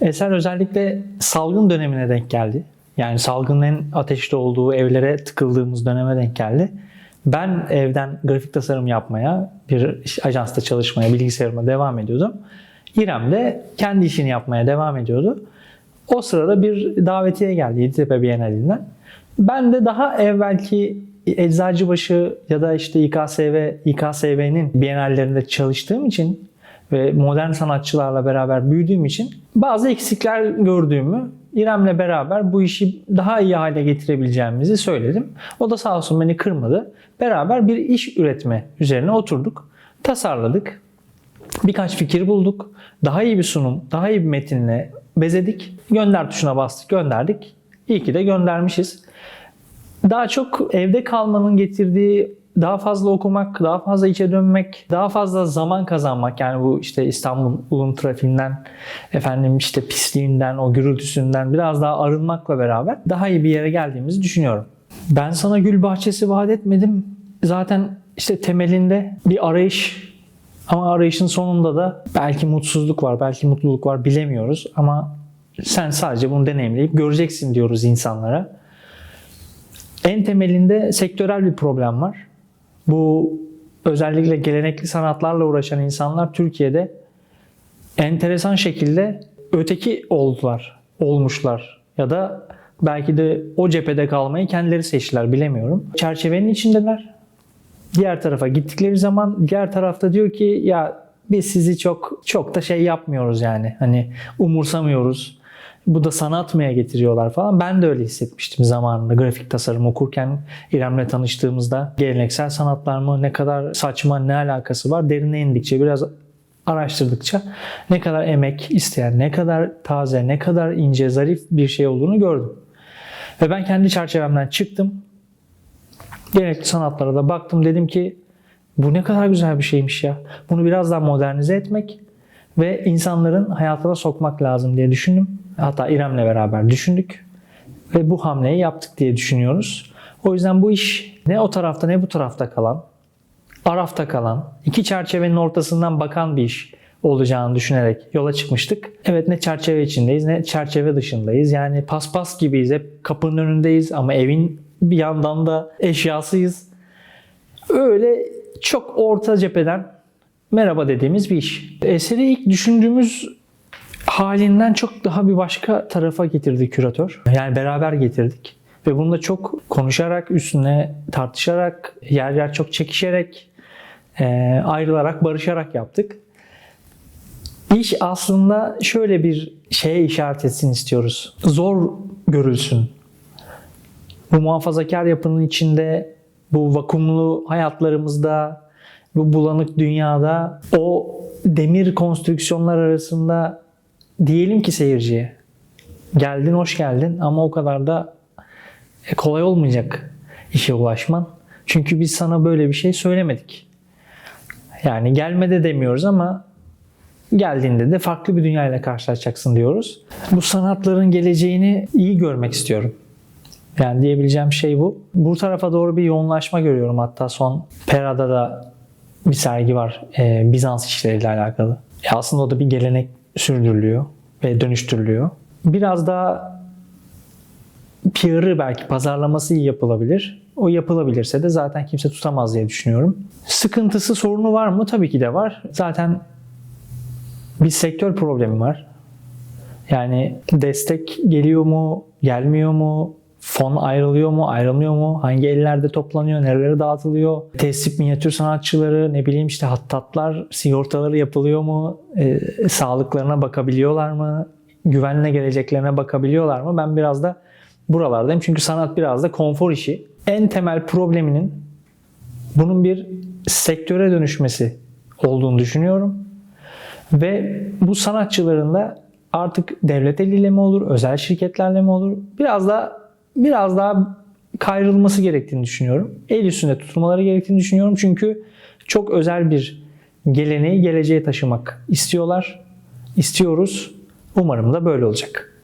Eser özellikle salgın dönemine denk geldi. Yani salgının en ateşli olduğu evlere tıkıldığımız döneme denk geldi. Ben evden grafik tasarım yapmaya, bir ajansta çalışmaya, bilgisayarıma devam ediyordum. İrem de kendi işini yapmaya devam ediyordu. O sırada bir davetiye geldi Yeditepe Bienalinden. Ben de daha evvelki Eczacıbaşı ya da işte İKSV, İKSV'nin bienallerinde çalıştığım için ve modern sanatçılarla beraber büyüdüğüm için bazı eksikler gördüğümü İrem'le beraber bu işi daha iyi hale getirebileceğimizi söyledim. O da sağ olsun beni kırmadı. Beraber bir iş üretme üzerine oturduk. Tasarladık. Birkaç fikir bulduk. Daha iyi bir sunum, daha iyi bir metinle bezedik. Gönder tuşuna bastık, gönderdik. İyi ki de göndermişiz. Daha çok evde kalmanın getirdiği daha fazla okumak, daha fazla içe dönmek, daha fazla zaman kazanmak. Yani bu işte İstanbul'un trafiğinden, efendim işte pisliğinden, o gürültüsünden biraz daha arınmakla beraber daha iyi bir yere geldiğimizi düşünüyorum. Ben sana gül bahçesi vaat etmedim. Zaten işte temelinde bir arayış ama arayışın sonunda da belki mutsuzluk var, belki mutluluk var bilemiyoruz ama sen sadece bunu deneyimleyip göreceksin diyoruz insanlara. En temelinde sektörel bir problem var. Bu özellikle gelenekli sanatlarla uğraşan insanlar Türkiye'de enteresan şekilde öteki oldular, olmuşlar ya da belki de o cephede kalmayı kendileri seçtiler bilemiyorum. Çerçevenin içindeler. Diğer tarafa gittikleri zaman diğer tarafta diyor ki ya biz sizi çok çok da şey yapmıyoruz yani. Hani umursamıyoruz. Bu da sanatmaya getiriyorlar falan. Ben de öyle hissetmiştim zamanında grafik tasarım okurken İrem'le tanıştığımızda geleneksel sanatlar mı ne kadar saçma ne alakası var derine indikçe biraz araştırdıkça ne kadar emek isteyen, ne kadar taze, ne kadar ince, zarif bir şey olduğunu gördüm. Ve ben kendi çerçevemden çıktım. Gelenekli sanatlara da baktım dedim ki bu ne kadar güzel bir şeymiş ya. Bunu biraz daha modernize etmek ve insanların hayatına sokmak lazım diye düşündüm. Hatta İrem'le beraber düşündük ve bu hamleyi yaptık diye düşünüyoruz. O yüzden bu iş ne o tarafta ne bu tarafta kalan, arafta kalan, iki çerçevenin ortasından bakan bir iş olacağını düşünerek yola çıkmıştık. Evet ne çerçeve içindeyiz ne çerçeve dışındayız. Yani paspas gibiyiz. Hep kapının önündeyiz ama evin bir yandan da eşyasıyız. Öyle çok orta cepheden merhaba dediğimiz bir iş. Eseri ilk düşündüğümüz halinden çok daha bir başka tarafa getirdi küratör. Yani beraber getirdik. Ve bunu da çok konuşarak, üstüne tartışarak, yer yer çok çekişerek, e, ayrılarak, barışarak yaptık. İş aslında şöyle bir şeye işaret etsin istiyoruz. Zor görülsün. Bu muhafazakar yapının içinde, bu vakumlu hayatlarımızda, bu bulanık dünyada o demir konstrüksiyonlar arasında diyelim ki seyirciye geldin hoş geldin ama o kadar da e, kolay olmayacak işe ulaşman. Çünkü biz sana böyle bir şey söylemedik. Yani gelme de demiyoruz ama geldiğinde de farklı bir dünyayla karşılaşacaksın diyoruz. Bu sanatların geleceğini iyi görmek istiyorum. Yani diyebileceğim şey bu. Bu tarafa doğru bir yoğunlaşma görüyorum. Hatta son Pera'da da bir sergi var. Ee, Bizans işleriyle alakalı. E aslında o da bir gelenek sürdürülüyor ve dönüştürülüyor. Biraz daha PR'ı belki pazarlaması iyi yapılabilir. O yapılabilirse de zaten kimse tutamaz diye düşünüyorum. Sıkıntısı, sorunu var mı? Tabii ki de var. Zaten bir sektör problemi var. Yani destek geliyor mu, gelmiyor mu? Fon ayrılıyor mu, ayrılmıyor mu? Hangi ellerde toplanıyor, nerelere dağıtılıyor? Tesip minyatür sanatçıları, ne bileyim işte hattatlar, sigortaları yapılıyor mu? E, sağlıklarına bakabiliyorlar mı? Güvenle geleceklerine bakabiliyorlar mı? Ben biraz da buralardayım. Çünkü sanat biraz da konfor işi. En temel probleminin bunun bir sektöre dönüşmesi olduğunu düşünüyorum. Ve bu sanatçıların da artık devlet eliyle mi olur, özel şirketlerle mi olur? Biraz da biraz daha kayrılması gerektiğini düşünüyorum. El üstünde tutulmaları gerektiğini düşünüyorum. Çünkü çok özel bir geleneği geleceğe taşımak istiyorlar. istiyoruz. Umarım da böyle olacak.